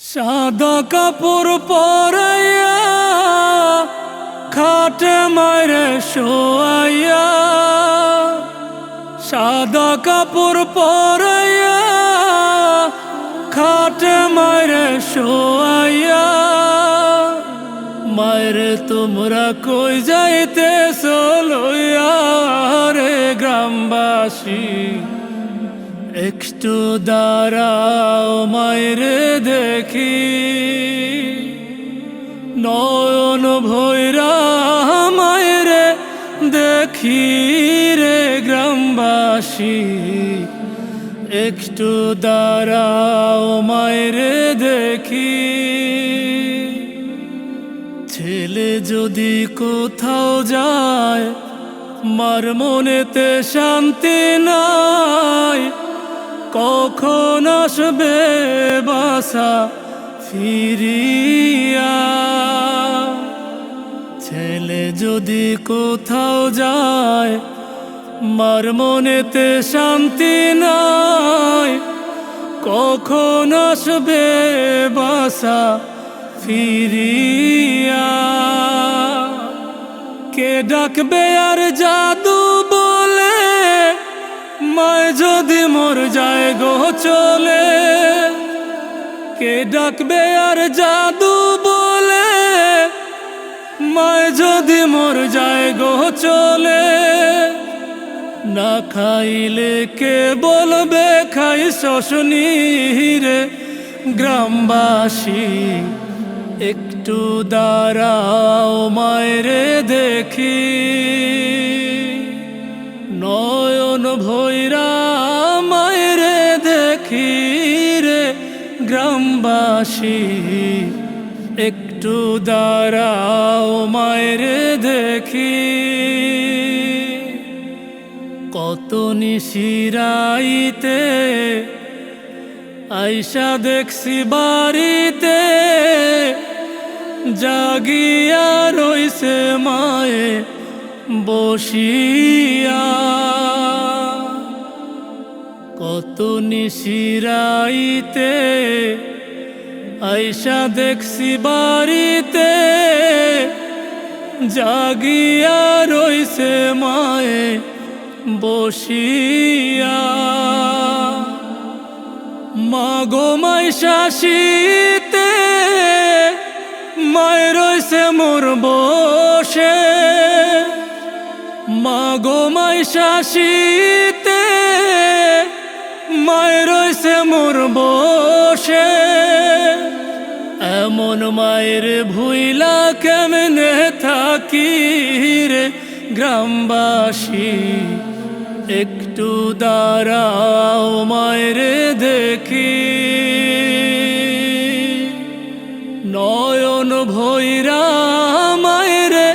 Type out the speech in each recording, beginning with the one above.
সাদা কাপড় পরাইয়া খাটে মারে শোয়াইয়া, সাদা কাপড় পরাইয়া খাটে মারে শোয়াইয়া মায়েরে তোমরা কই যাইতে চলইয়া রে গ্রামবাসী? একটু দাঁড়াও মায়েরে দেখি। নয়ন ভৈরা মায়েরে দেখি রে গ্রামবাসী। একটু দাঁড়াও মায়েরে দেখি। ছেলে যদি কোথাও যায়, মার মনেতে শান্তি নাই। কখন আসবে বাসা ফিরিয়া? ছেলে যদি কোথাও যায়, মার মনেতে শান্তি নাই। কখন আসবে বাসা ফিরিয়া? কে ডাকবে আর বলে মায় যদি মোর যায় গো চলে, কে ডাকবে আর জাদু বলে? মায় যদি মোর যায় গো চলে, না খাইলে কে বলবে? খাই শশনী রে গ্রামবাসী, একটু দাঁড়াও মায়েরে দেখি। ভৈরা মায়েরে দেখি রে গ্রামবাসী। একটু দাঁড়াও মায়েরে দেখি। কত নিশিরাইতে আইসা দেখছি বাড়িতে, জাগিয়া রইছে মায়ে বসিয়া। কত নিশিরাইতে আইসা দেখছি বাড়িতে, জাগিয়া রইছে মায়ে বসিয়া। মাগো মাই শাসিতে মায় রইছে মোর বসে। মাগো মাই শাসিতে মায় রইছে মোর বসে। এমন মায়ের ভুইলা কেমনে থাকি রে গ্রামবাসী? একটু দাঁড়াও মায়েরে দেখি। নয়ন ভৈরা মায়েরে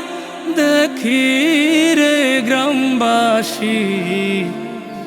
দেখি রে গ্রামবাসী।